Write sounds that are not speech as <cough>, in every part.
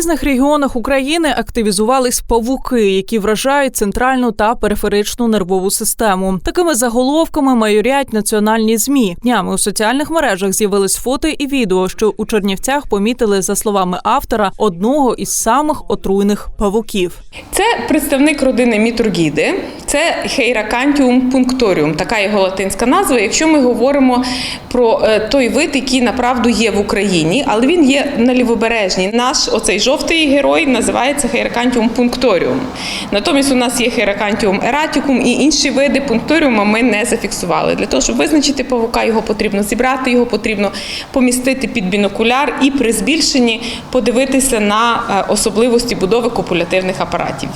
різних регіонах України активізувались павуки, які вражають центральну та периферичну нервову систему. Такими заголовками майорять національні змі. Днями у соціальних мережах з'явились фото і відео, що у Чернівцях помітили, за словами автора, одного із самих отруйних павуків. Це представник родини мітургіди, це Хейракантіум пункторіум, така його латинська назва. Якщо ми говоримо про е, той вид, який направду є в Україні, але він є на лівобережній. Наш оцей жовтий герой називається Хейракантіум пункторіум. Натомість у нас є Хейракантіум ератікум і інші види пункторіума ми не зафіксували. Для того, щоб визначити павука, його потрібно зібрати, його потрібно помістити під бінокуляр і при збільшенні подивитися на е, особливості будови копулятивних апаратів.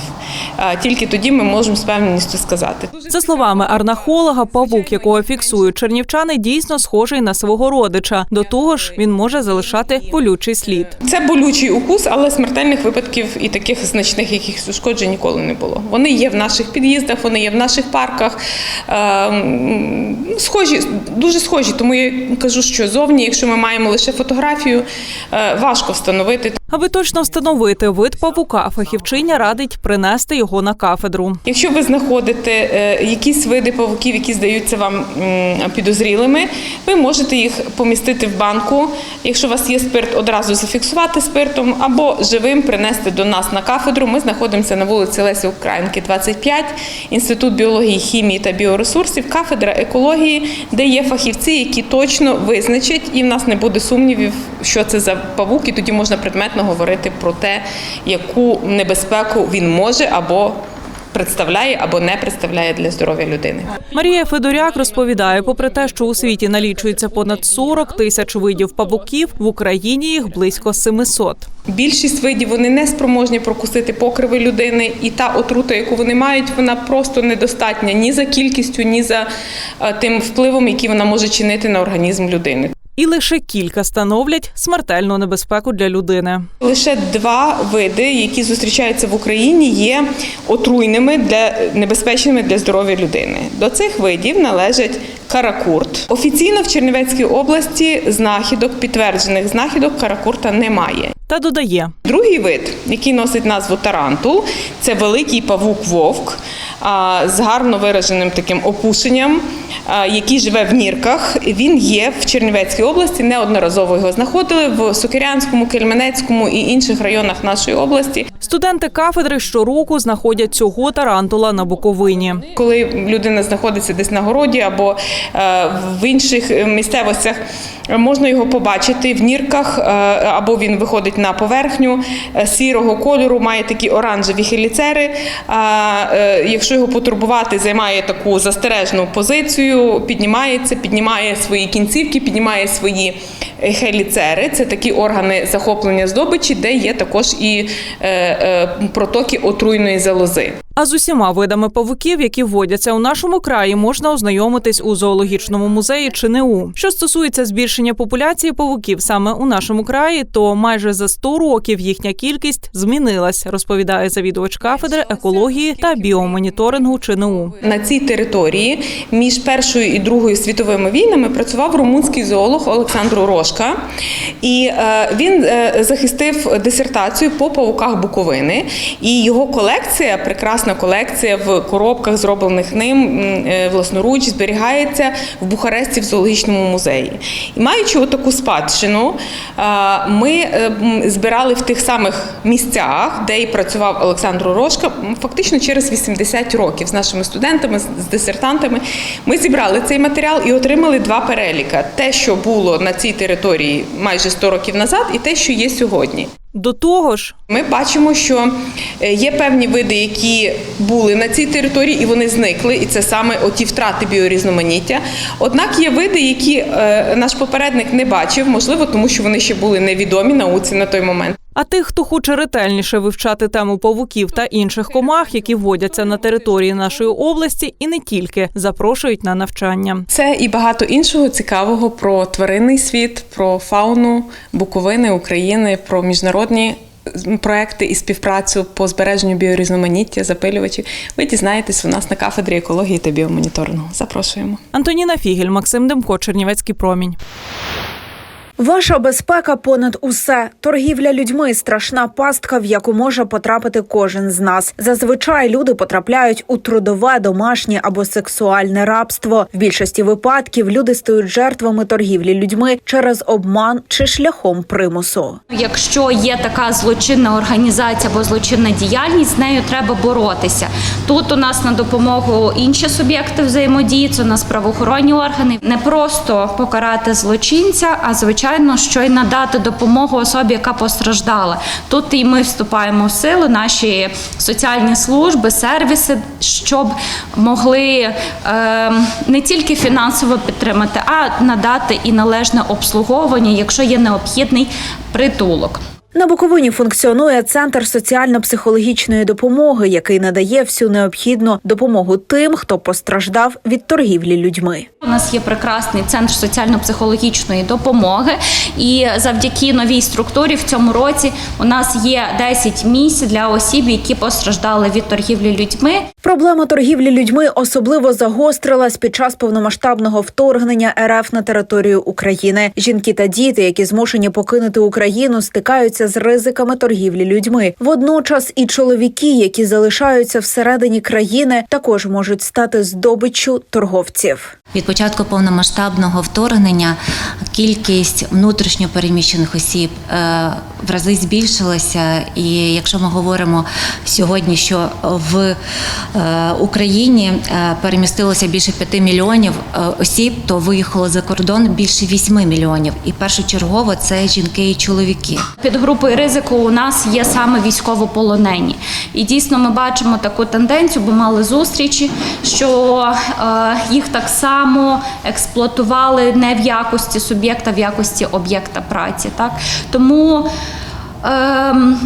Е, Тільки тоді ми можемо з певністю сказати. За словами арнахолога, павук, якого фіксують чернівчани, дійсно схожий на свого родича. До того ж, він може залишати болючий слід. Це болючий укус, але смертельних випадків і таких значних якихось ушкоджень ніколи не було. Вони є в наших під'їздах, вони є в наших парках. Ем, Схожі, дуже схожі. Тому я кажу, що зовні, якщо ми маємо лише фотографію, е, важко встановити. Аби точно встановити вид павука, фахівчиня радить принести його на кафедру. Якщо ви знаходите е, якісь види павуків, які здаються вам підозрілими, ви можете їх помістити в банку. Якщо у вас є спирт, одразу зафіксувати спиртом або живим принести до нас на кафедру. Ми знаходимося на вулиці Лесі Українки, 25, інститут біології, хімії та біоресурсів, кафедра екології, де є фахівці, які точно визначать, і в нас не буде сумнівів, що це за павук, і тоді можна предметно говорити про те, яку небезпеку він може або представляє, або не представляє для здоров'я людини. Марія Федоряк розповідає, попри те, що у світі налічується понад 40 тисяч видів павуків, в Україні їх близько 700. Більшість видів вони не спроможні прокусити покриви людини, і та отрута, яку вони мають, вона просто недостатня ні за кількістю, ні за е, тим впливом, який вона може чинити на організм людини. І лише кілька становлять смертельну небезпеку для людини. Лише два види, які зустрічаються в Україні, є отруйними для небезпечними для здоров'я людини. До цих видів належать каракурт. Офіційно в Чернівецькій області знахідок, підтверджених знахідок каракурта немає. Та додає, Другий вид, який носить назву тарантул, це великий павук вовк з гарно вираженим таким опушенням, який живе в нірках. Він є в Чернівецькій області. Неодноразово його знаходили в Сокирянському, Кельменецькому і інших районах нашої області. студенти кафедри щороку знаходять цього тарантула на Буковині. Коли людина знаходиться десь на городі або в інших е, місцевостях, е, можна його побачити в нірках, е, або він виходить на поверхню е, сірого кольору, має такі оранжеві хеліцери. Е, якщо його потурбувати, займає таку застережну позицію, піднімається, піднімає свої кінцівки, піднімає свої е, хеліцери. Це такі органи захоплення здобичі, де є також і е, е, протоки отруйної залози. А з усіма видами павуків, які вводяться у нашому краї, можна ознайомитись у зоологічному музеї ЧНУ. Що стосується збільшення популяції павуків саме у нашому краї, то майже за 100 років їхня кількість змінилась, розповідає завідувач кафедри екології та біомоніторингу ЧНУ. На цій території між Першою і Другою світовими війнами працював румунський зоолог Олександр Урошка, і е, він е, захистив дисертацію по павуках Буковини. І його колекція, прекрасна колекція в коробках, зроблених ним е, власноруч, зберігається в Бухаресті в зоологічному музеї. І маючи отаку спадщину, ми е, збирали в тих самих місцях, де і працював Олександр Урошка, м, фактично через 80 років з нашими студентами, з дисертантами. Ми зібрали цей матеріал і отримали два переліка: те, що було на цій території майже 100 років назад, і те, що є сьогодні. До того ж, Ми бачимо, що е, є певні види, які були на цій території, і вони зникли, і це саме оті втрати біорізноманіття. Однак є види, які е, наш попередник не бачив, можливо, тому що вони ще були невідомі науці на той момент. А тих, хто хоче ретельніше вивчати тему павуків та інших комах, які вводяться на території нашої області, і не тільки запрошують на навчання. Це і багато іншого цікавого про тваринний світ, про фауну Буковини, України, про міжнародні проекти і співпрацю по збереженню біорізноманіття, запилювачів. Ви дізнаєтесь у нас на кафедрі екології та біомоніторингу. Запрошуємо. Антоніна Фігель, Максим Демко, Чернівецький промінь. Ваша безпека понад усе. Торгівля людьми страшна пастка, в яку може потрапити кожен з нас. Зазвичай люди потрапляють у трудове, домашнє або сексуальне рабство. В більшості випадків люди стають жертвами торгівлі людьми через обман чи шляхом примусу. Якщо є така злочинна організація або злочинна діяльність, з нею треба боротися. Тут у нас на допомогу інші суб'єкти взаємодії, це у нас правоохоронні органи. Не просто покарати злочинця, а звичайно, що й надати допомогу особі, яка постраждала. Тут і ми вступаємо в силу, наші соціальні служби, сервіси, щоб могли е, не тільки фінансово підтримати, а надати і належне обслуговування, якщо є необхідний притулок. На Буковині функціонує центр соціально-психологічної допомоги, який надає всю необхідну допомогу тим, хто постраждав від торгівлі людьми. У нас є прекрасний центр соціально-психологічної допомоги, і завдяки новій структурі в цьому році у нас є 10 місць для осіб, які постраждали від торгівлі людьми. Проблема торгівлі людьми особливо загострилась під час повномасштабного вторгнення РФ на територію України. Жінки та діти, які змушені покинути Україну, стикаються з ризиками торгівлі людьми. Водночас і чоловіки, які залишаються всередині країни, також можуть стати здобиччю торговців. Від початку повномасштабного вторгнення кількість внутрішньо переміщених осіб е, в рази збільшилася. І якщо ми говоримо сьогодні, що в е, Україні е, перемістилося більше 5 мільйонів осіб, то виїхало за кордон більше 8 мільйонів. І першочергово це жінки і чоловіки. Під групою ризику у нас є саме військовополонені. І дійсно ми бачимо таку тенденцію, бо мали зустрічі, що е, їх так само експлуатували не в якості суб'єкта, в якості об'єкта праці. Так? Тому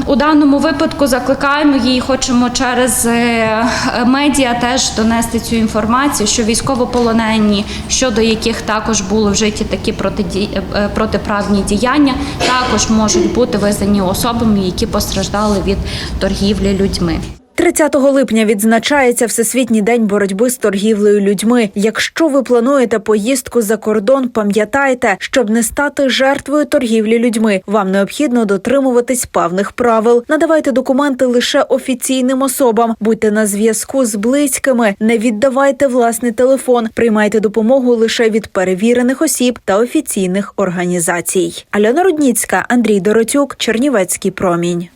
У даному випадку закликаємо її, хочемо через е, медіа теж донести цю інформацію, що військовополонені, щодо яких також були вжиті такі протиді- е, протиправні діяння, також можуть бути визнані особами, які постраждали від торгівлі людьми. 30 липня відзначається Всесвітній день боротьби з торгівлею людьми. Якщо ви плануєте поїздку за кордон, пам'ятайте, щоб не стати жертвою торгівлі людьми, вам необхідно дотримуватись певних правил. Надавайте документи лише офіційним особам, будьте на зв'язку з близькими, не віддавайте власний телефон, приймайте допомогу лише від перевірених осіб та офіційних організацій. Альона Рудніцька, Андрій Доротюк, Чернівецький промінь.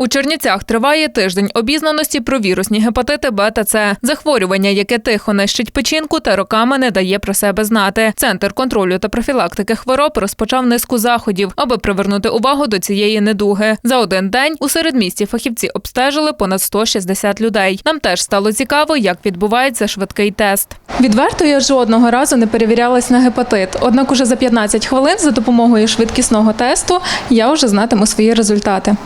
У Чернівцях триває тиждень обізнаності про вірусні гепатити Б та С, захворювання, яке тихо нищить печінку та роками не дає про себе знати. Центр контролю та профілактики хвороб розпочав низку заходів, аби привернути увагу до цієї недуги. За один день у середмісті фахівці обстежили понад 160 людей. Нам теж стало цікаво, як відбувається швидкий тест. Відверто я жодного разу не перевірялась на гепатит. Однак уже за 15 хвилин за допомогою швидкісного тесту я вже знатиму свої результати.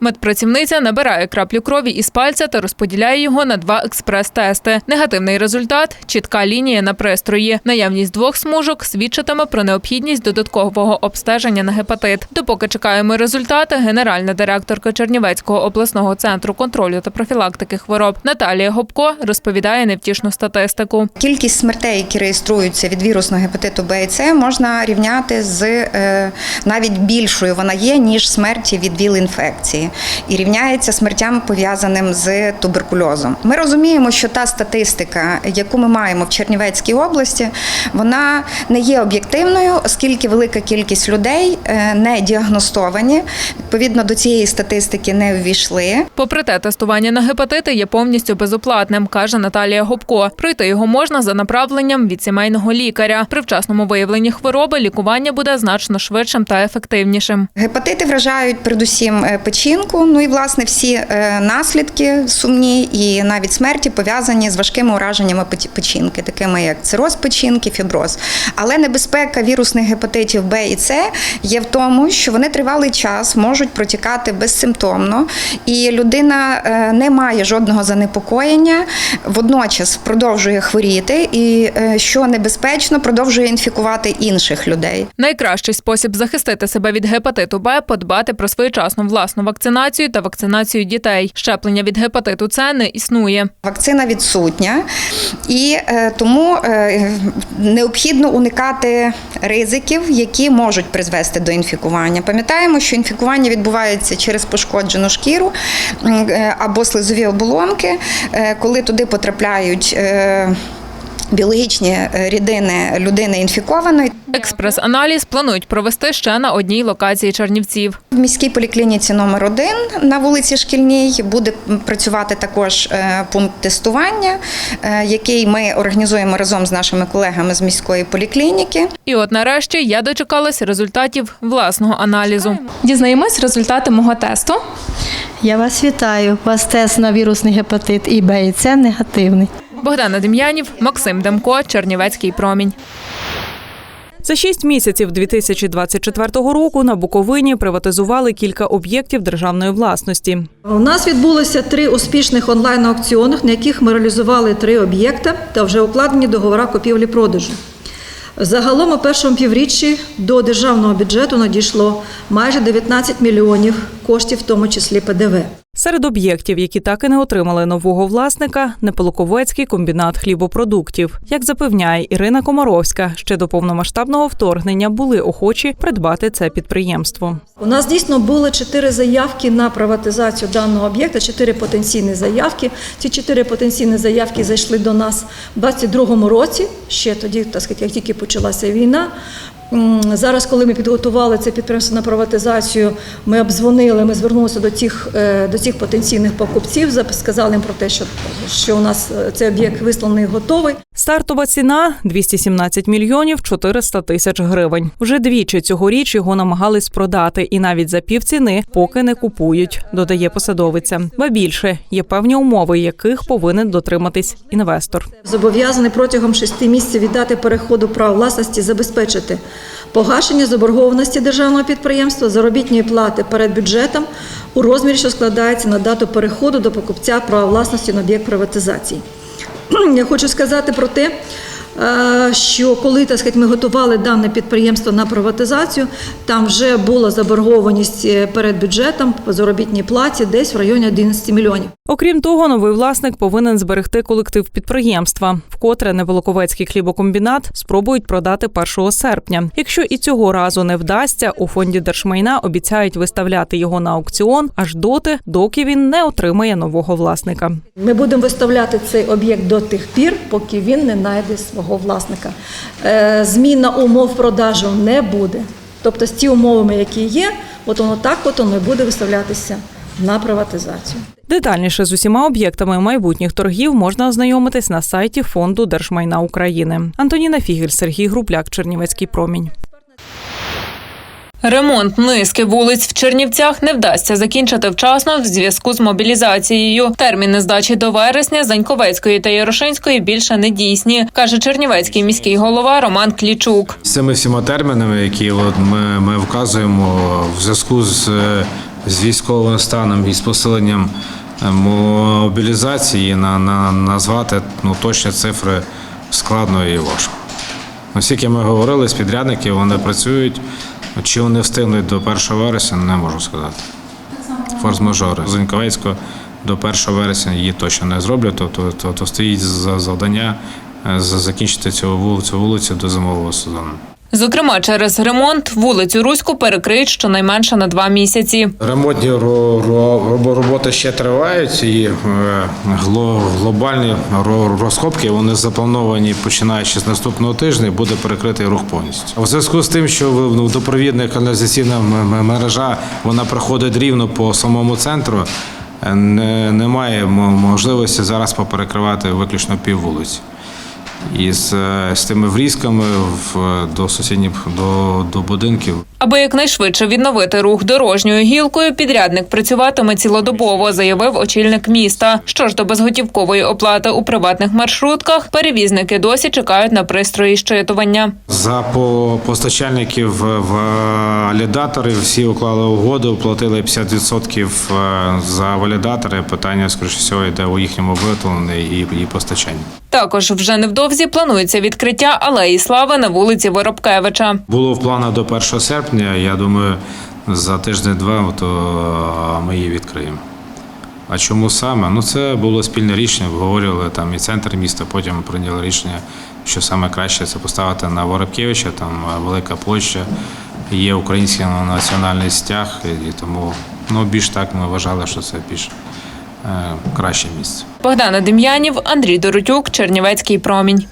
Медпрацівниця набирає краплю крові із пальця та розподіляє його на два експрес-тести. Негативний результат чітка лінія на пристрої. Наявність двох смужок свідчитиме про необхідність додаткового обстеження на гепатит. Допоки чекаємо результати, генеральна директорка Чернівецького обласного центру контролю та профілактики хвороб Наталія Гопко розповідає невтішну статистику. Кількість смертей, які реєструються від вірусного гепатиту Б і С, можна рівняти з е, навіть більшою вона є, ніж смерті від І рівняється смертям пов'язаним з туберкульозом. Ми розуміємо, що та статистика, яку ми маємо в Чернівецькій області, вона не є об'єктивною, оскільки велика кількість людей е, не діагностовані, відповідно до цієї статистики не ввійшли. Попри те, тестування на гепатити є повністю безоплатним, каже Наталія Гопко. Пройти його можна за направленням від сімейного лікаря. При вчасному виявленні хвороби лікування буде значно швидшим та ефективнішим. Гепатити вражають передусім е, печінку. Ну і власне всі е, наслідки сумні і навіть смерті пов'язані з важкими ураженнями печінки, такими як цироз печінки, фіброз. Але небезпека вірусних гепатитів Б і С є в тому, що вони тривалий час можуть протікати безсимптомно, і людина е, не має жодного занепокоєння, водночас продовжує хворіти, і е, що небезпечно, продовжує інфікувати інших людей. Найкращий спосіб захистити себе від гепатиту Б – подбати про своєчасну власну вакцинацію вакцинацію та вакцинацію дітей. Щеплення від гепатиту С не існує. Вакцина відсутня, і е, тому е, необхідно уникати ризиків, які можуть призвести до інфікування. Пам'ятаємо, що інфікування відбувається через пошкоджену шкіру е, або слизові оболонки, коли туди потрапляють. Біологічні е, рідини людини інфікованої Експрес-аналіз планують провести ще на одній локації Чернівців. в міській поліклініці номер 1 на вулиці Шкільній буде працювати також е, пункт тестування, е, який ми організуємо разом з нашими колегами з міської поліклініки. І от нарешті я дочекалась результатів власного аналізу. Дізнаємось результати мого тесту. Я вас вітаю. У вас тест на вірусний гепатит І, Б і С негативний. Богдана Дем'янів, Максим Демко, Чернівецький промінь. За шість місяців 2024 року на Буковині приватизували кілька об'єктів державної власності. У нас відбулося три успішних онлайн-аукціонах, на яких ми реалізували три об'єкта та вже укладені договори купівлі-продажу. Загалом у першому півріччі до державного бюджету надійшло майже 19 мільйонів коштів, в тому числі ПДВ. Серед об'єктів, які так і не отримали нового власника, Неполуковецький комбінат хлібопродуктів. Як запевняє Ірина Комаровська, ще до повномасштабного вторгнення були охочі придбати це підприємство. У нас дійсно були чотири заявки на приватизацію даного об'єкта, чотири потенційні заявки. Ці чотири потенційні заявки зайшли до нас у 2022 році, ще тоді, так сказати, як тільки почалася війна. Зараз, коли ми підготували це підприємство на приватизацію, ми обдзвонили, ми звернулися до цих, е, до цих потенційних покупців, сказали їм про те, що, що у нас е, цей об'єкт висланий готовий. Стартова ціна 217 мільйонів 400 тисяч гривень. Вже двічі цьогоріч його намагались продати, і навіть за півціни поки не купують, додає посадовиця. Ба більше є певні умови, яких повинен дотриматись інвестор. Зобов'язаний протягом шести місяців від дати переходу права власності забезпечити погашення заборгованості державного підприємства, заробітної плати перед бюджетом у розмірі, що складається на дату переходу до покупця права власності на об'єкт приватизації. <clears throat> Я хочу сказати про те, що коли так сказати, ми готували дане підприємство на приватизацію, там вже була заборгованість е, перед бюджетом по заробітній платі десь в районі 11 мільйонів. Окрім того, новий власник повинен зберегти колектив підприємства, вкотре Неволоковецький хлібокомбінат спробують продати 1 серпня. Якщо і цього разу не вдасться, у фонді держмайна обіцяють виставляти його на аукціон аж доти, доки він не отримає нового власника. Ми будемо виставляти цей об'єкт до тих пір, поки він не знайде свого власника. Е, Зміна умов продажу не буде. Тобто з ті умовами, які є, от воно так от воно і буде виставлятися на приватизацію. Детальніше з усіма об'єктами майбутніх торгів можна ознайомитись на сайті фонду держмайна України. Антоніна Фігель, Сергій Групляк, Чернівецький промінь. Ремонт низки вулиць в Чернівцях не вдасться закінчити вчасно в зв'язку з мобілізацією. Терміни здачі до вересня Заньковецької та Ярошинської більше не дійсні, каже Чернівецький міський голова Роман Клічук. З цими всіма термінами, які от ми, ми вказуємо в зв'язку з, з військовим станом і з посиленням е, мобілізації, на, на, назвати ну, точні цифри складно і важко. Оскільки ми говорили з підрядників, вони працюють. Чи вони встигнуть до 1 вересня, не можу сказати. Форс-мажори. З Заньковецько до 1 вересня її точно не зроблять, тобто то, то стоїть за завдання е, закінчити цю вулицю, вулицю до зимового сезону. Зокрема, через ремонт вулицю Руську перекриють щонайменше на два місяці. Ремонтні ро- ро- роботи ще тривають, і е, глобальні розкопки вони заплановані починаючи з наступного тижня. Буде перекритий рух повністю. У зв'язку з тим, що в- ну, водопровідна каналізаційна мережа вона проходить рівно по самому центру. е, Не, немає можливості зараз поперекривати виключно пів вулиці. І з, е, тими врізками в, до сусідніх до, до будинків Аби якнайшвидше відновити рух дорожньою гілкою, підрядник працюватиме цілодобово, заявив очільник міста. Що ж до безготівкової оплати у приватних маршрутках, перевізники досі чекають на пристрої щитування. За по постачальників валідатори всі уклали угоду, платили 50% е, за валідатори. Питання, скоріше всього, йде у їхньому виготовленні і, і постачанні. Також вже невдовзі планується відкриття алеї слави на вулиці Воробкевича. Було в планах до 1 серпня. Я думаю, за тиждень-два то ми її відкриємо. А чому саме? Ну це було спільне рішення, обговорювали там і центр міста, потім прийняли рішення, що саме краще це поставити на Воробкевича, там е, велика площа, є український національний стяг, і тому ну, більш так ми вважали, що це більш е, краще місце. Богдана Дем'янів, Андрій Доротюк, Чернівецький промінь.